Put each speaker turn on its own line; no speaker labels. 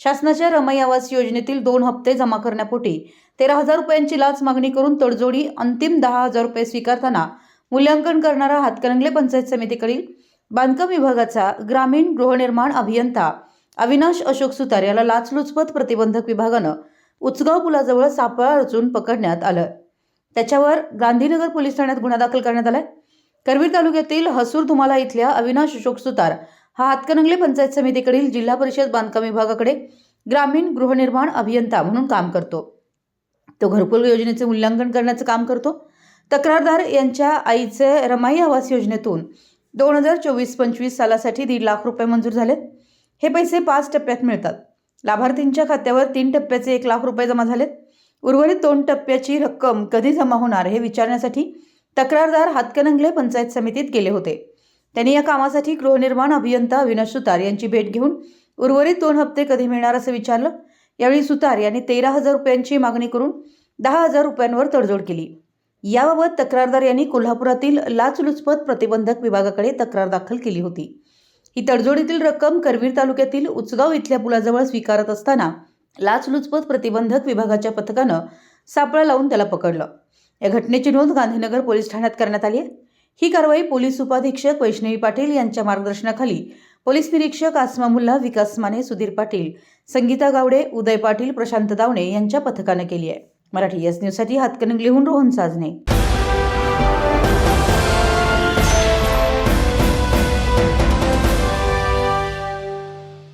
शासनाच्या रमाई आवास योजनेतील दोन हप्ते जमा करण्यापोटी तेरा हजार रुपयांची लाच मागणी करून तडजोडी अंतिम दहा हजार रुपये स्वीकारताना मूल्यांकन करणारा हातकणंगले पंचायत समितीकडील बांधकाम विभागाचा ग्रामीण गृहनिर्माण अभियंता अविनाश अशोक सुतार याला लाचलुचपत प्रतिबंधक विभागानं उचगाव पुलाजवळ सापळा रचून पकडण्यात आलं. त्याच्यावर गांधीनगर पोलीस ठाण्यात गुन्हा दाखल करण्यात आलाय. करवीर तालुक्यातील हसूर धुमाला इथल्या अविनाश अशोक सुतार हा हातकणंगले पंचायत समितीकडील जिल्हा परिषद बांधकाम विभागाकडे ग्रामीण गृहनिर्माण अभियंता म्हणून काम करतो. तो घरकुल योजनेचे मूल्यांकन करण्याचं काम करतो. तक्रारदार यांच्या आईचे रमाई आवास योजनेतून दोन हजार चोवीस पंचवीस सालासाठी दीड लाख रुपये मंजूर झालेत हे पैसे पाच टप्प्यात मिळतात. लाभार्थींच्या खात्यावर तीन टप्प्याचे एक लाख रुपये जमा झालेत. उर्वरित दोन टप्प्याची रक्कम कधी जमा होणार हे विचारण्यासाठी तक्रारदार हातकणंगले पंचायत समितीत गेले होते. त्यांनी या कामासाठी गृहनिर्माण अभियंता अविनाश सुतार यांची भेट घेऊन उर्वरित दोन हप्ते कधी मिळणार असं विचारलं. यावेळी सुतार यांनी तेरा हजार रुपयांची मागणी करून दहा हजार रुपयांवर तडजोड केली. याबाबत तक्रारदार यांनी कोल्हापुरातील लाचलुचपत प्रतिबंधक विभागाकडे तक्रार दाखल केली होती. ही तडजोडीतील रक्कम करवीर तालुक्यातील उचगाव इथल्या पुलाजवळ स्वीकारत असताना लाचलुचपत प्रतिबंधक विभागाच्या पथकानं सापळा लावून त्याला पकडलं. या घटनेची नोंद गांधीनगर पोलीस ठाण्यात करण्यात आली आहे. ही कारवाई पोलीस उपाधीक्षक वैष्णवी पाटील यांच्या मार्गदर्शनाखाली. पोलीस निरीक्षक आसमा मुल्ला विकास माने सुधीर पाटील संगीता गावडे उदय पाटील प्रशांत दावणे यांच्या पथकानं केली आहे. मराठी एस न्यूजसाठी हातकणंगलेहून रोहन साजणे